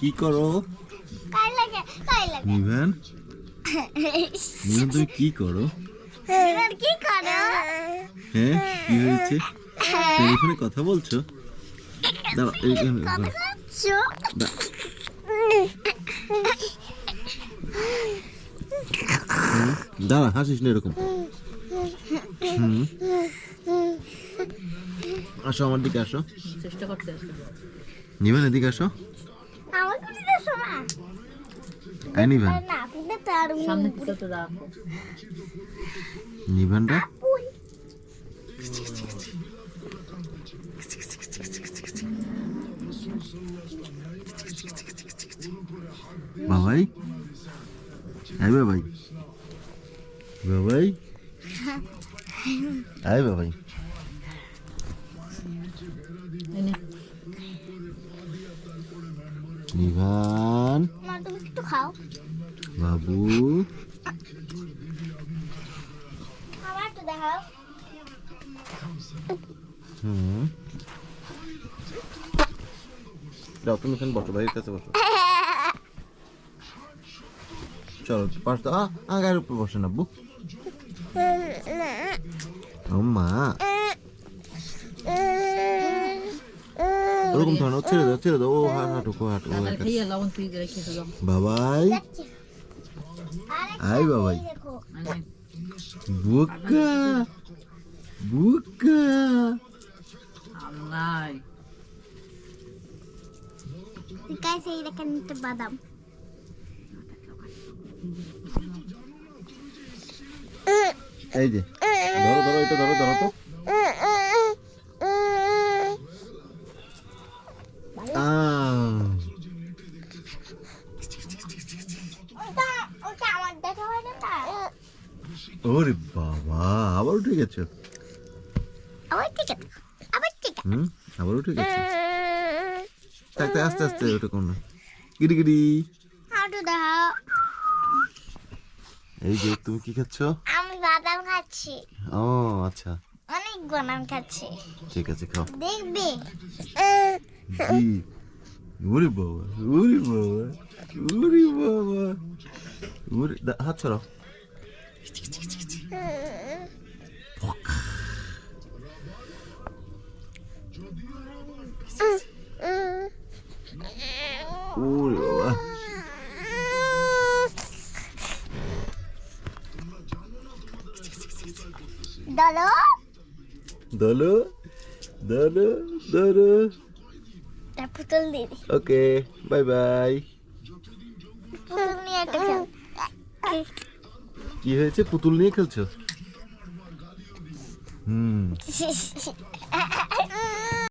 কি করো? নিভেন নিভেন তুমি কি করো? এবার কি করো? হ্যাঁ কি হয়েছে? টেলিফোনে কথা বলছো? দাঁড়াও এইখানে দাঁড়াও। দাঁড়া হাসিস না এরকম। হুম? আসো আমার দিকে আসো। চেষ্টা করতে আসো নিবেন এদিকে আসো। আমার কুটিতে শোনা এই নিবেন। না কুটিতে তার সামনে কিছু তো রাখো নিবেনটা? পুই বাবাই? আই বাবাই। বাবাই? আই বাবাই। নিভান বাবু। হুম। যাও তুমি এখানে বসো ভাইয়ের কাছে বসো। চলো পাঁচটা আ আ গায়ের উপর বসে না বু ও মা। ওরকম ধরনের ছেড়ে দাও ছেড়ে দাও ও হাট দিলাম বাবাই। আই বাবাই। বুকা বুকা। আল্লাহ। কাই সেই দেখেন একটা বাদাম এই যে ধরো এটা তো ওরে বাবা আবার উঠে গেছো। আবার ঠিক আছে আবার ঠিক আছে হুম? আবার উঠে গেছো। থাকতে আস্তে আস্তে ওটা কোন গিরি গিরি। হাঁটু দাও। এই যে তুমি কি খাচ্ছ? আমি বাদাম খাচ্ছি। ও আচ্ছা। অনেক বাদাম খাচ্ছি। ঠিক আছে খাও। দেখবে? জি বাবা ওরে বাবা ওরে বাবা। দা- হাত ছড়াও ওরে বাবা দলো দলো দলো দলো পুতুল দিদি ওকে বাই বাই পুতুল নিয়ে একটা খেল কি হয়েছে? পুতুল নিয়ে খেলছো? হুম।